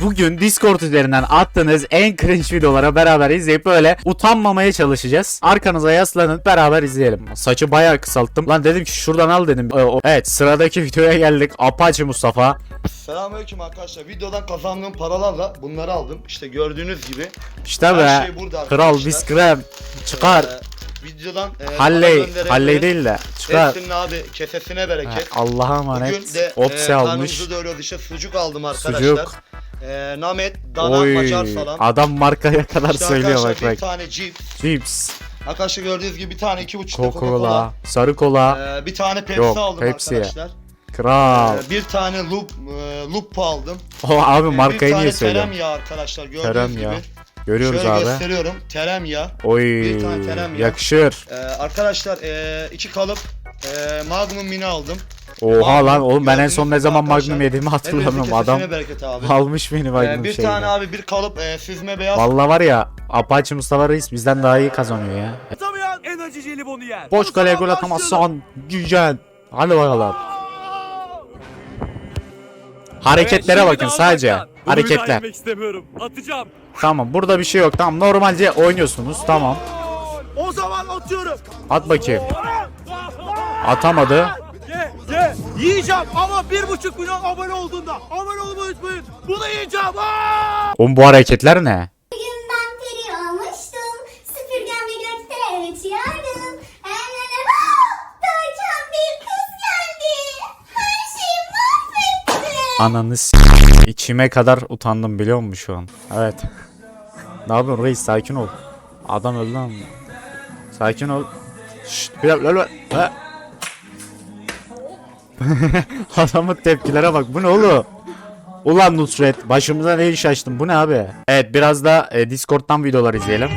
bugün Discord üzerinden attığınız en cringe videolara beraber izleyip böyle utanmamaya çalışacağız. Arkanıza yaslanın beraber izleyelim. Saçı bayağı kısalttım. Lan dedim ki şuradan al dedim. Ee, o- Evet sıradaki videoya geldik. Apache Mustafa. Selamünaleyküm arkadaşlar. Videodan kazandığım paralarla bunları aldım. İşte gördüğünüz gibi. İşte Her be. şey burada Kral arkadaşlar. biskrem. Çıkar. Ee, videodan e, bana Halley. gönderebiliriz. Halley değil de. Çıkar. Hepsinin abi kesesine Ha, bereket. Allah'a Bugün emanet. de Opsi e, almış. karnımızı doyuruyoruz. İşte sucuk aldım arkadaşlar. Sucuk. E, namet, dana, Oy. macar falan. Adam markaya kadar İşte söylüyor bak bak. bir tane cips. Cips, Arkadaşlar gördüğünüz gibi bir tane iki buçuk Coca-Cola. Coca-Cola, sarı kola. Ee, bir tane Pepsi Yok, aldım Pepsi. arkadaşlar. Kral. Ee, bir tane Loop, e, Lupo aldım. O abi Ee, markayı niye Bir tane söylüyorsun? terem yağı arkadaşlar gördüğünüz Terem gibi. Görüyoruz Şöyle abi. gösteriyorum. Terem yağı. Oy. Bir tane terem ya. Yakışır. Ee, arkadaşlar e, iki kalıp e, Magnum Mini aldım. Oha lan oğlum ben en son ne zaman. Magnum yediğimi hatırlamıyorum. Adam almış beni Ee, Magnum bir şeyine. tane abi bir kalıp e, süzme beyaz. Vallahi var ya Apache Mustafa Reis bizden daha iyi kazanıyor ya. Atamayan en acı jelibonu yer. Boş kaleye gol atamazsan gücen. Hadi bakalım. Hareketlere Evet, bakın sadece. Hareketler. istemiyorum. Atacağım. Tamam burada bir şey yok. Tamam normalce oynuyorsunuz. Tamam. O zaman atıyorum. At bakayım. Atamadı. Ye ye. Yiyeceğim ama bir buçuk milyon abone olduğunda. Abone olmayı unutmayın. Bunu yiyeceğim. Aa! Oğlum bu hareketler ne? Bugün ben peri olmuştum. Süpürgemle gökdelere uçuyordum. Ellerine derken bir kız geldi. Her şeyi mahvetti. Ananı s- içime kadar utandım biliyor musun şu an? Evet. ne yapıyorsun reis sakin ol. Adam öldü lan. Sakin ol. Şşt bir dakika lan. Ha. Adamın tepkilere bak bu ne oğlum? Ulan Nusret başımıza ne iş açtın bu ne abi? Evet biraz da e, Discord'dan videolar izleyelim.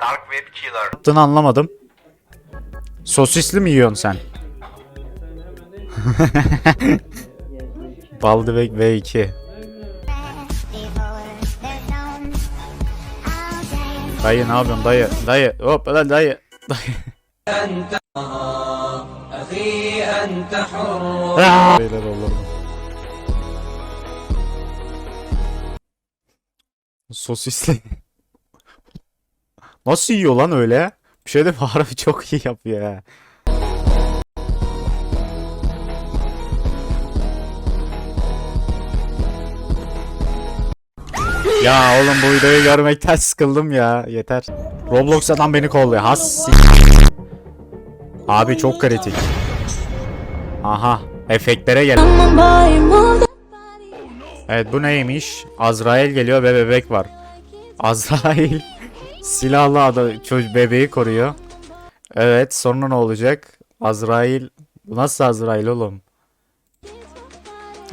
Dark Web Killer. yaptığını anlamadım. Sosisli mi yiyorsun sen? Baldebek V2. Dayı ne yapıyorsun dayı? Dayı hop lan dayı. Dayı. Ah! Beyler olurdu. Sosisli. Nasıl yiyor lan öyle? Bir şey de harbi çok iyi yapıyor ha. Ya oğlum bu videoyu görmekten sıkıldım ya. Yeter. Roblox adam beni kolluyor. Has Abi çok kritik. Aha. Efektlere gel. Evet bu neymiş? Azrail geliyor ve bebek var. Azrail silahlı adam çocuk bebeği koruyor. Evet sonra ne olacak? Azrail bu nasıl Azrail oğlum?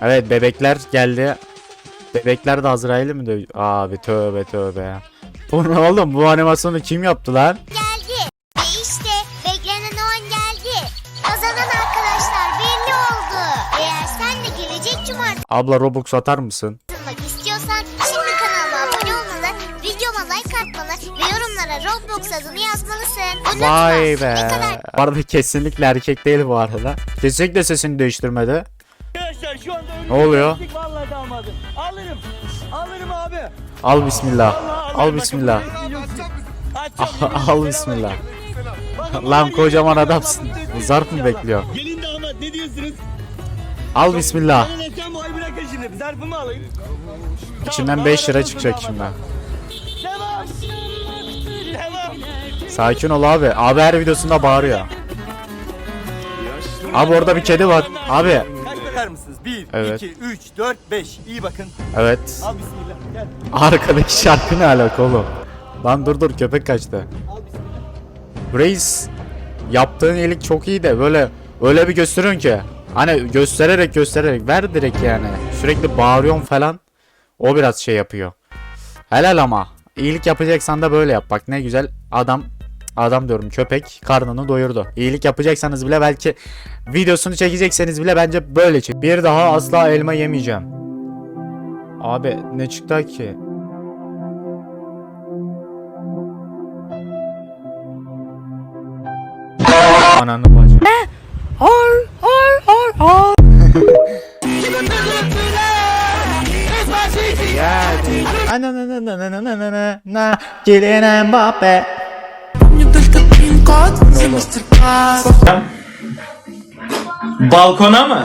Evet bebekler geldi. Bebekler de Azrail'i mi dövüyor? Abi tövbe tövbe. Bu ne oğlum? Bu animasyonu kim yaptı lan? Abla Robux atar mısın? katılmak istiyorsan şimdi kanalıma abone olmalı, videoma like atmalı ve yorumlara Roblox adını yazmalısın. Unutma. Vay Ne be. kadar Bu arada kesinlikle erkek değil bu arada. Kesinlikle sesini değiştirmedi. Arkadaşlar şu anda Ne oluyor? Vallahi damadım. Alırım. Alırım abi. Al bismillah. Al bismillah. Açacağım, Al bismillah. Bakın Lan kocaman adamsın. Zarf mı bekliyor? Gelin damat ne diyorsunuz? Al bismillah. Şimdi. Zarfımı alayım. İçinden 5 lira çıkacak şimdi. Devam. Devam. Sakin ol abi. Abi her videosunda bağırıyor. Abi orada bir kedi var. Abi. Kaç bakar mısınız? 1, Evet. 2, 3, 4, 5. İyi bakın. Evet. Al bismillah. Gel. Arkadaki şarkı ne alaka oğlum? Lan dur dur köpek kaçtı. Reis yaptığın iyilik çok iyi de böyle öyle bir gösteriyorsun ki. Hani göstererek göstererek ver direkt yani. Sürekli bağırıyorsun falan. O biraz şey yapıyor. Helal ama. İyilik yapacaksan da böyle yap. Bak ne güzel adam adam diyorum köpek karnını doyurdu. İyilik yapacaksanız bile belki videosunu çekecekseniz bile bence böyle çek. Bir daha asla elma yemeyeceğim. Abi ne çıktı ki? Ananı Ana na na na na na na na na Kylian Mbappe. Balkona mı?